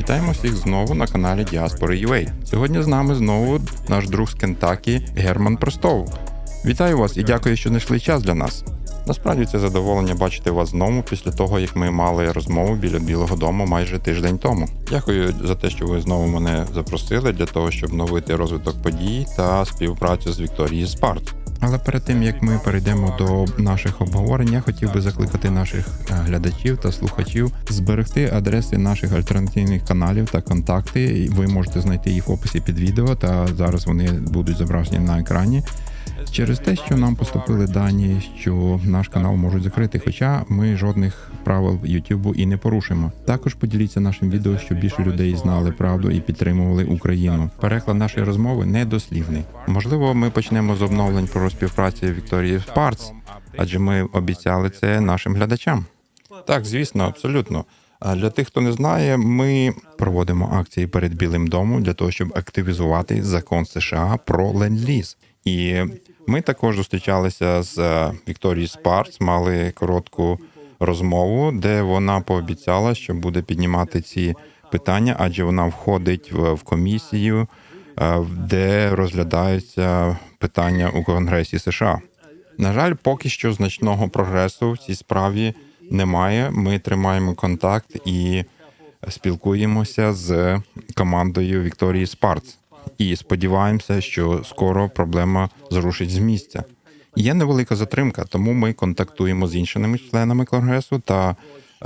Вітаємо всіх знову на каналі Діаспори UA. Сьогодні з нами знову наш друг з Кентакі Герман Простов. Вітаю вас і дякую, що знайшли час для нас. Насправді це задоволення бачити вас знову після того, як ми мали розмову біля Білого Дому майже тиждень тому. Дякую за те, що ви знову мене запросили для того, щоб новити розвиток подій та співпрацю з Вікторією Спарт. Але перед тим як ми перейдемо до наших обговорень, я хотів би закликати наших е, глядачів та слухачів зберегти адреси наших альтернативних каналів та контакти. Ви можете знайти їх в описі під відео, та зараз вони будуть зображені на екрані. Через те, що нам поступили дані, що наш канал можуть закрити, хоча ми жодних правил Ютубу і не порушимо. Також поділіться нашим відео, щоб більше людей знали правду і підтримували Україну. Переклад нашої розмови недослівний. Можливо, ми почнемо з обновлень про співпрацю Вікторії Спарц, адже ми обіцяли це нашим глядачам. Так, звісно, абсолютно. А для тих, хто не знає, ми проводимо акції перед Білим домом для того, щоб активізувати закон США про ленд-ліз. І ми також зустрічалися з е, Вікторією Спарц, мали коротку розмову, де вона пообіцяла, що буде піднімати ці питання, адже вона входить в, комісію, е, де розглядаються питання у Конгресі США. На жаль, поки що значного прогресу в цій справі немає. Ми тримаємо контакт і спілкуємося з командою Вікторії Спарц. І сподіваємося, що скоро проблема зрушить з місця. Є невелика затримка, тому ми контактуємо з іншими членами конгресу та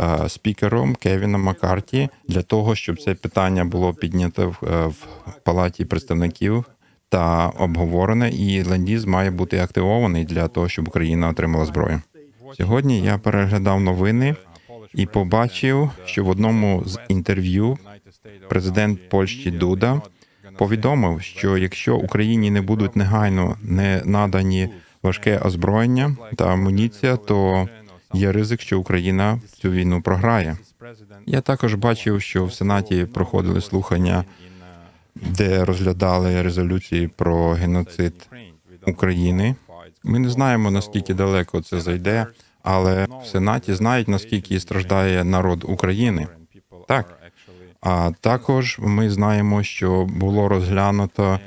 е, спікером Кевіном Маккарті для того, щоб це питання було піднято в, е, в палаті представників та обговорене, і ленд-ліз має бути активований для того, щоб Україна отримала зброю. Сьогодні я переглядав новини і побачив, що в одному з інтерв'ю президент Польщі Дуда повідомив, що якщо Україні не будуть негайно не надані важке озброєння та амуніція, то є ризик, що Україна цю війну програє. Я також бачив, що в Сенаті проходили слухання, де розглядали резолюції про геноцид України. Ми не знаємо наскільки далеко це зайде, але в Сенаті знають наскільки страждає народ України. Так. А також ми знаємо, що було розглянуто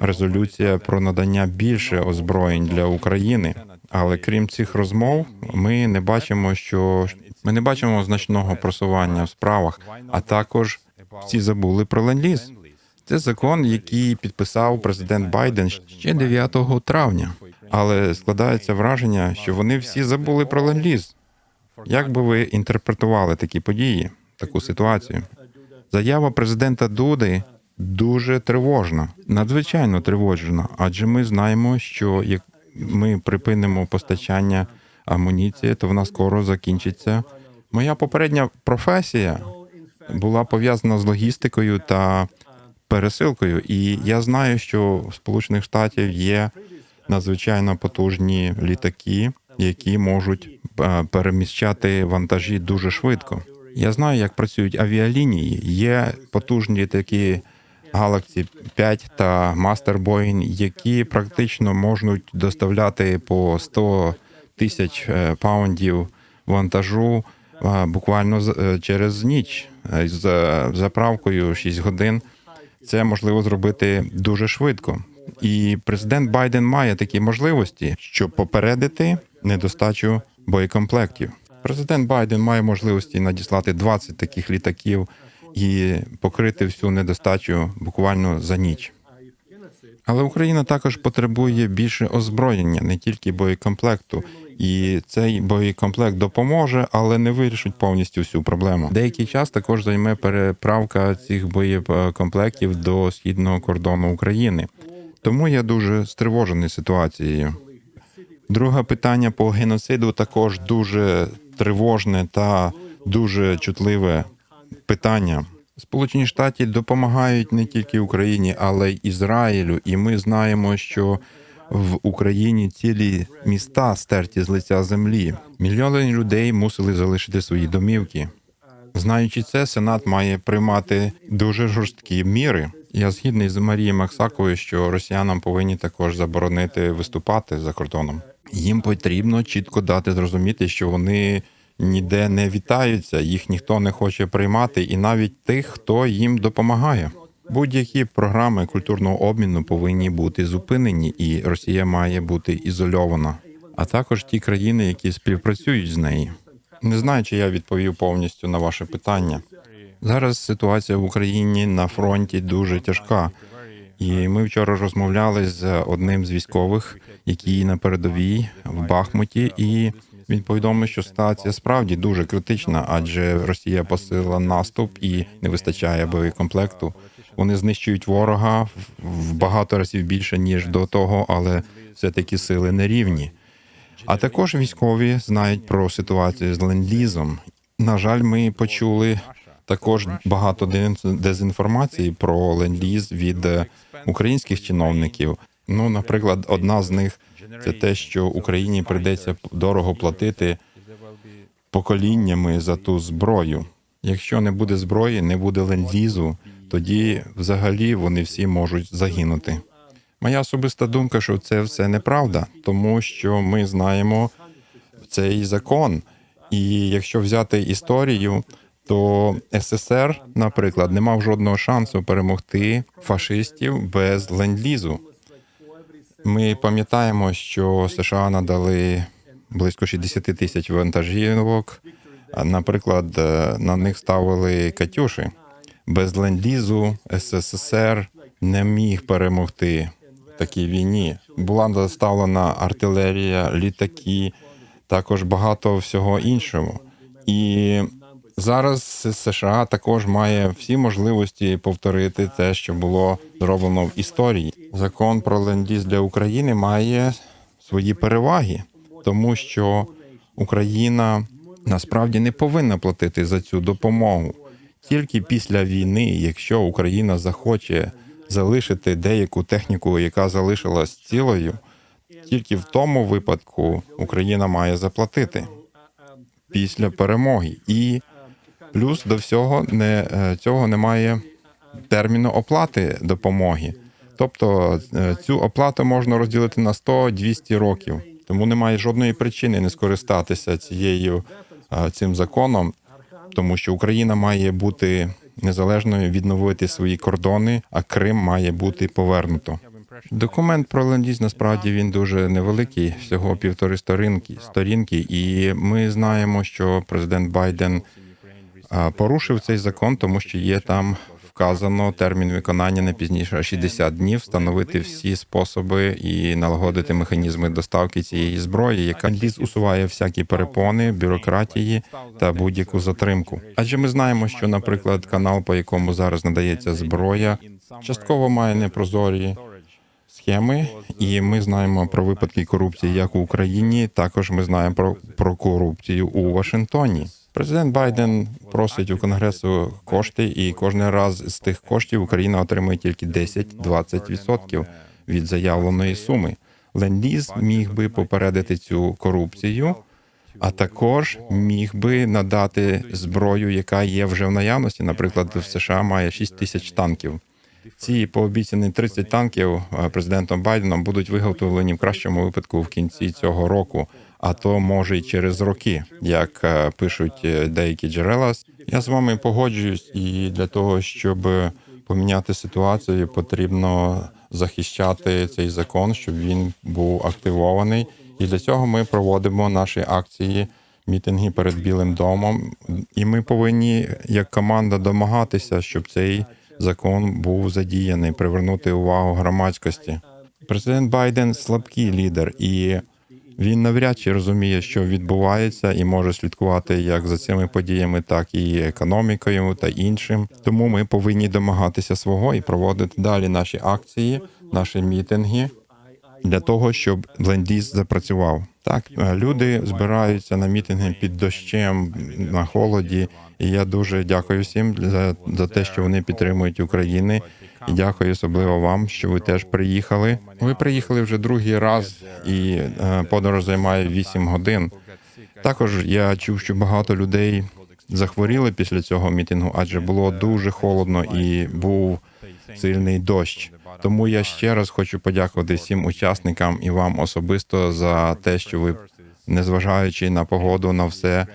резолюція про надання більше озброєнь для України. Але крім цих розмов, ми не бачимо, що ми не бачимо значного просування в справах, а також всі забули про ленд-ліз. Це закон, який підписав президент Байден ще 9 травня. Але складається враження, що вони всі забули про ленд-ліз. Як би ви інтерпретували такі події, таку ситуацію? Заява президента Дуди дуже тривожна, надзвичайно тривожна, адже ми знаємо, що як ми припинимо постачання амуніції, то вона скоро закінчиться. Моя попередня професія була пов'язана з логістикою та пересилкою, і я знаю, що в Сполучених Штатів є надзвичайно потужні літаки, які можуть е, переміщати вантажі дуже швидко. Я знаю, як працюють авіалінії. Є потужні такі Galaxy 5 та Master Boeing, які практично можуть доставляти по 100 тисяч е, паундів вантажу е, буквально е, через ніч з заправкою 6 годин. Це можливо зробити дуже швидко. І президент Байден має такі можливості, щоб попередити недостачу боєкомплектів. Президент Байден має можливості надіслати 20 таких літаків і покрити всю недостачу буквально за ніч. Але Україна також потребує більше озброєння, не тільки боєкомплекту. І цей боєкомплект допоможе, але не вирішить повністю всю проблему. Деякий час також займе переправка цих боєкомплектів до східного кордону України. Тому я дуже стривожений ситуацією. Друге питання по геноциду також дуже тривожне та дуже чутливе питання. Сполучені Штати допомагають не тільки Україні, але й Ізраїлю. І ми знаємо, що в Україні цілі міста стерті з лиця землі. Мільйони людей мусили залишити свої домівки. Знаючи це, Сенат має приймати дуже жорсткі міри. Я згідний з Марією Максаковою, що росіянам повинні також заборонити виступати за кордоном. Їм потрібно чітко дати зрозуміти, що вони ніде не вітаються, їх ніхто не хоче приймати, і навіть тих, хто їм допомагає. Будь-які програми культурного обміну повинні бути зупинені, і Росія має бути ізольована, а також ті країни, які співпрацюють з нею. Не знаю, чи я відповів повністю на ваше питання. Зараз ситуація в Україні на фронті дуже тяжка. І ми вчора розмовляли з одним з військових, який на передовій в Бахмуті, і він повідомив, що ситуація справді дуже критична, адже Росія посилила наступ і не вистачає боєкомплекту. Вони знищують ворога в багато разів більше ніж до того, але все таки сили не рівні. А також військові знають про ситуацію з ленд-лізом. На жаль, ми почули також багато дезін- дезінформації про ленд-ліз від е, українських чиновників. Ну, наприклад, одна з них це те, що Україні прийдеться дорого платити поколіннями за ту зброю. Якщо не буде зброї, не буде ленд-лізу, тоді взагалі вони всі можуть загинути. Моя особиста думка, що це все неправда, тому що ми знаємо цей закон. І якщо взяти історію, то СССР, наприклад, не мав жодного шансу перемогти фашистів без ленд-лізу. Ми пам'ятаємо, що США надали близько 60 тисяч вантажівок. Наприклад, е, на них ставили Катюші. Без ленд-лізу СССР не міг перемогти такій війні. Була доставлена артилерія, літаки, також багато всього іншого. І зараз США також має всі можливості повторити те, що було зроблено в історії. Закон про ленд-ліз для України має свої переваги, тому що Україна насправді не повинна платити за цю допомогу. Тільки після війни, якщо Україна захоче залишити деяку техніку, яка залишилась цілою, тільки в тому випадку Україна має заплатити після перемоги. І плюс до всього не е, цього немає терміну оплати допомоги. Тобто е, цю оплату можна розділити на 100-200 років. Тому немає жодної причини не скористатися цією е, цим законом, тому що Україна має бути незалежною, відновити свої кордони, а Крим має бути повернуто. Документ про ленд-ліз, насправді він дуже невеликий, всього півтори сторінки сторінки, і ми знаємо, що президент Байден порушив цей закон, тому що є там вказано термін виконання не пізніше 60 днів, встановити всі способи і налагодити механізми доставки цієї зброї, яка ліз усуває всякі перепони, бюрократії та будь-яку затримку. Адже ми знаємо, що, наприклад, канал, по якому зараз надається зброя, частково має непрозорі схеми, і ми знаємо про випадки корупції як у Україні, також ми знаємо про, про корупцію у Вашингтоні. Президент Байден просить у конгресу кошти, і кожен раз з тих коштів Україна отримує тільки 10-20% від заявленої суми. Ленд-ліз міг би попередити цю корупцію, а також міг би надати зброю, яка є вже в наявності. Наприклад, в США має 6 тисяч танків. Ці пообіцяні 30 танків е, президентом Байденом будуть виготовлені в кращому випадку в кінці цього року, а то може й через роки, як е, пишуть е, деякі джерела. Я з вами погоджуюсь, і для того, щоб поміняти ситуацію, потрібно захищати цей закон, щоб він був активований. І для цього ми проводимо наші акції, мітинги перед Білим домом. І ми повинні як команда домагатися, щоб цей закон був задіяний, привернути увагу громадськості. Президент Байден слабкий лідер, і він навряд чи розуміє, що відбувається, і може слідкувати як за цими подіями, так і економікою та іншим. Тому ми повинні домагатися свого і проводити далі наші акції, наші мітинги для того, щоб ленд-ліз запрацював. Так, е, люди збираються на мітинги під дощем на холоді. І я дуже дякую всім за, за те, що вони підтримують Україну. І дякую особливо вам, що ви теж приїхали. Ви приїхали вже другий раз, і е, подорож займає 8 годин. Також я чув, що багато людей захворіли після цього мітингу, адже було дуже холодно і був сильний дощ. Тому я ще раз хочу подякувати всім учасникам і вам особисто за те, що ви, незважаючи на погоду, на все,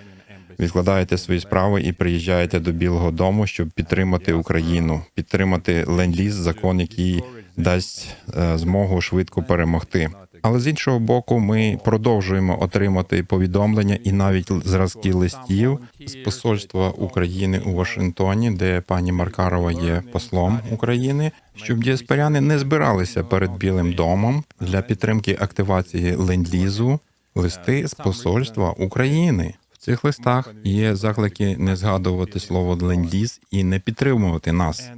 відкладаєте свої справи і приїжджаєте до Білого Дому, щоб підтримати Україну, підтримати ленд-ліз, закон, який дасть е, змогу швидко перемогти. Але з іншого боку, ми продовжуємо отримати повідомлення і навіть зразки листів з посольства України у Вашингтоні, де пані Маркарова є послом України, щоб діаспоряни не збиралися перед Білим домом для підтримки активації ленд-лізу. Листи з посольства України. В цих листах є заклики не згадувати слово ленд-ліз і не підтримувати нас.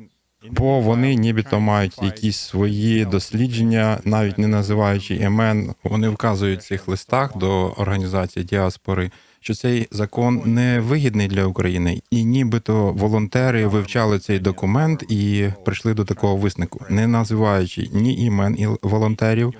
Бо вони нібито мають якісь свої дослідження, навіть не називаючи імен. Вони вказують в цих листах до організації діаспори, що цей закон не вигідний для України, і нібито волонтери вивчали цей документ і прийшли до такого висновку, не називаючи ні імен і волонтерів,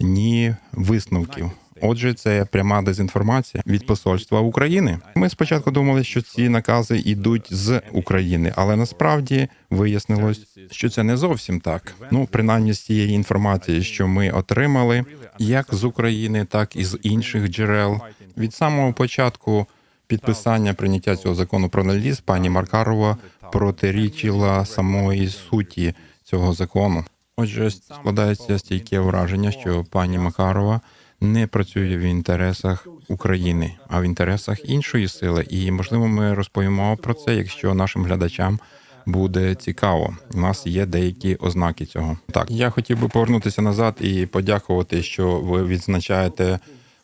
ні висновків. Отже, це пряма дезінформація від посольства України. Ми спочатку думали, що ці накази йдуть з України, але насправді вияснилось, що це не зовсім так. Ну, принаймні з тієї інформації, що ми отримали, як з України, так і з інших джерел. Від самого початку підписання прийняття цього закону про наліз пані Маркарова протирічила самої суті цього закону. Отже, складається стійке враження, що пані Макарова не працює в інтересах України, а в інтересах іншої сили. І можливо, ми розповімо про це, якщо нашим глядачам буде цікаво. У нас є деякі ознаки цього. Так, я хотів би повернутися назад і подякувати, що ви відзначаєте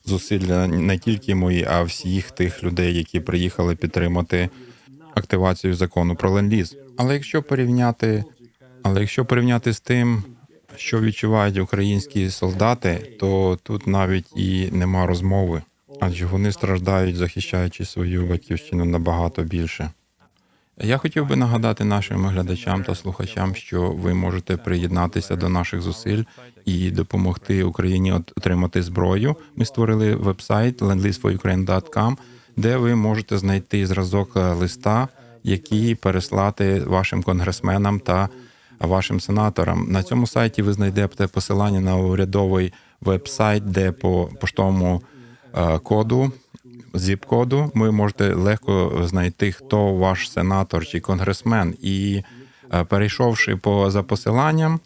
зусилля не тільки мої, а всіх тих людей, які приїхали підтримати активацію закону про ленд-ліз. Але якщо порівняти, але якщо порівняти з тим, що відчувають українські солдати, то тут навіть і нема розмови, адже вони страждають, захищаючи свою батьківщину набагато більше. Я хотів би нагадати нашим глядачам та слухачам, що ви можете приєднатися до наших зусиль і допомогти Україні отримати зброю. Ми створили вебсайт landleaseforukraine.com, де ви можете знайти зразок е, листа, який переслати вашим конгресменам та вашим сенаторам. На цьому сайті ви знайдете посилання на урядовий веб-сайт, де по поштовому е, коду, зіп-коду, ви можете легко знайти, хто ваш сенатор чи конгресмен. І е, перейшовши по за посиланням,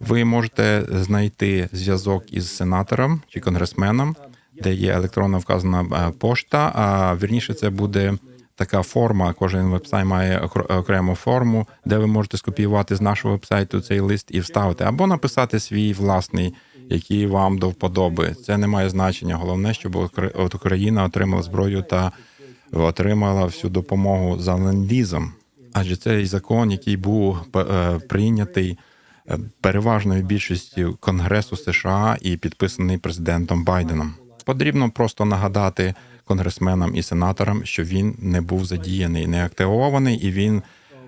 ви можете знайти зв'язок із сенатором чи конгресменом, де є електронно вказана е, пошта. А вірніше, це буде така форма. Кожен вебсайт має окрему форму, де ви можете скопіювати з нашого вебсайту цей лист і вставити, або написати свій власний, який вам до вподоби. Це не має значення. Головне, щоб Україна отримала зброю та отримала всю допомогу за ленд-лізом. Адже цей закон, який був е, прийнятий е, переважною більшістю Конгресу США і підписаний президентом Байденом. Потрібно просто нагадати конгресменам і сенаторам, що він не був задіяний, не активований, і він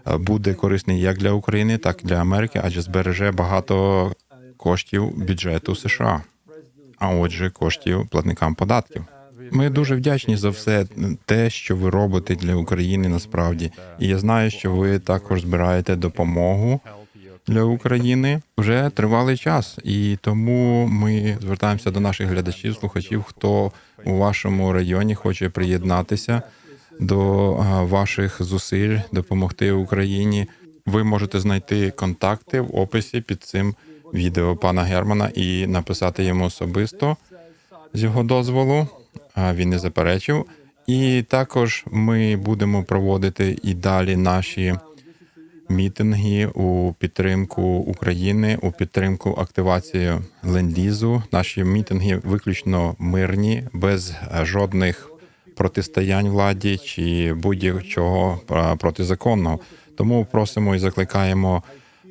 е, буде корисний як для України, так і для Америки, адже збереже багато коштів бюджету США, а отже, коштів платникам податків. Ми дуже вдячні за все те, що ви робите для України насправді. І я знаю, що ви також збираєте допомогу для України вже тривалий час, і тому ми звертаємося до наших глядачів, слухачів, хто у вашому районі хоче приєднатися до ваших зусиль допомогти Україні. Ви можете знайти контакти в описі під цим відео пана Германа і написати йому особисто з його дозволу. Він не заперечив. І також ми будемо проводити і далі наші мітинги у підтримку України, у підтримку активації ленд-лізу. Наші мітинги виключно мирні, без жодних протистоянь владі чи будь-чого протизаконного. Тому просимо і закликаємо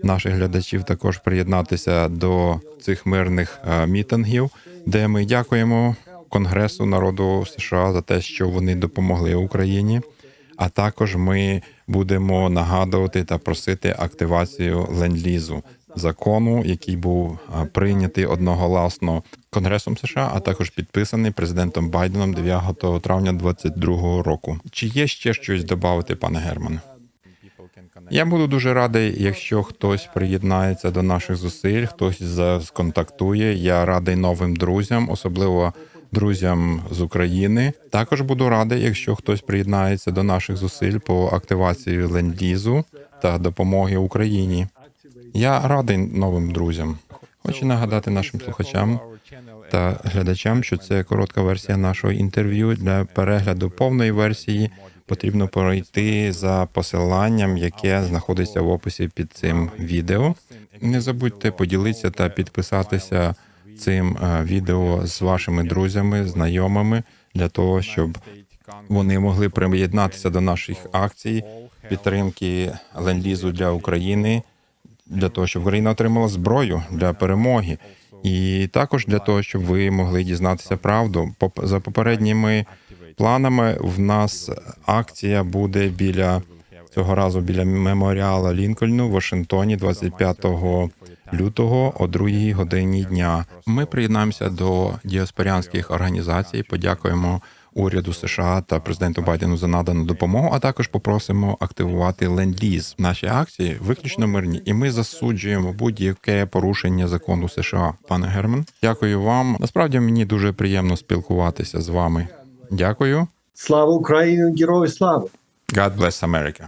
наших глядачів також приєднатися до цих мирних е, мітингів, де ми дякуємо Конгресу народу США за те, що вони допомогли Україні. А також ми будемо нагадувати та просити активацію ленд-лізу закону, який був прийнятий одноголосно Конгресом США, а також підписаний президентом Байденом 9 травня 2022 року. Чи є ще щось додати, пане Германе? Я буду дуже радий, якщо хтось приєднається до наших зусиль, хтось сконтактує. Я радий новим друзям, особливо друзям з України. Також буду радий, якщо хтось приєднається до наших зусиль по активації ленд-лізу та допомоги Україні. Я радий новим друзям. Хочу нагадати нашим слухачам та глядачам, що це коротка версія нашого інтерв'ю. Для перегляду повної версії потрібно перейти за посиланням, яке знаходиться в описі під цим відео. Не забудьте поділитися та підписатися цим е, відео з вашими друзями, знайомими для того, щоб вони могли приєднатися до наших акцій підтримки ленд-лізу для України, для того, щоб Україна отримала зброю для перемоги, і також для того, щоб ви могли дізнатися правду. За попередніми планами в нас акція буде біля цього разу біля меморіала Лінкольну в Вашингтоні 25 лютого о 2 годині дня. Ми приєднаємося до діаспорянських організацій. Подякуємо уряду США та президенту Байдену за надану допомогу. А також попросимо активувати ленд-ліз. Наші акції виключно мирні, і ми засуджуємо будь-яке порушення закону США. Пане Герман, дякую вам. Насправді мені дуже приємно спілкуватися з вами. Дякую. Слава Україні, герої слави! God bless America.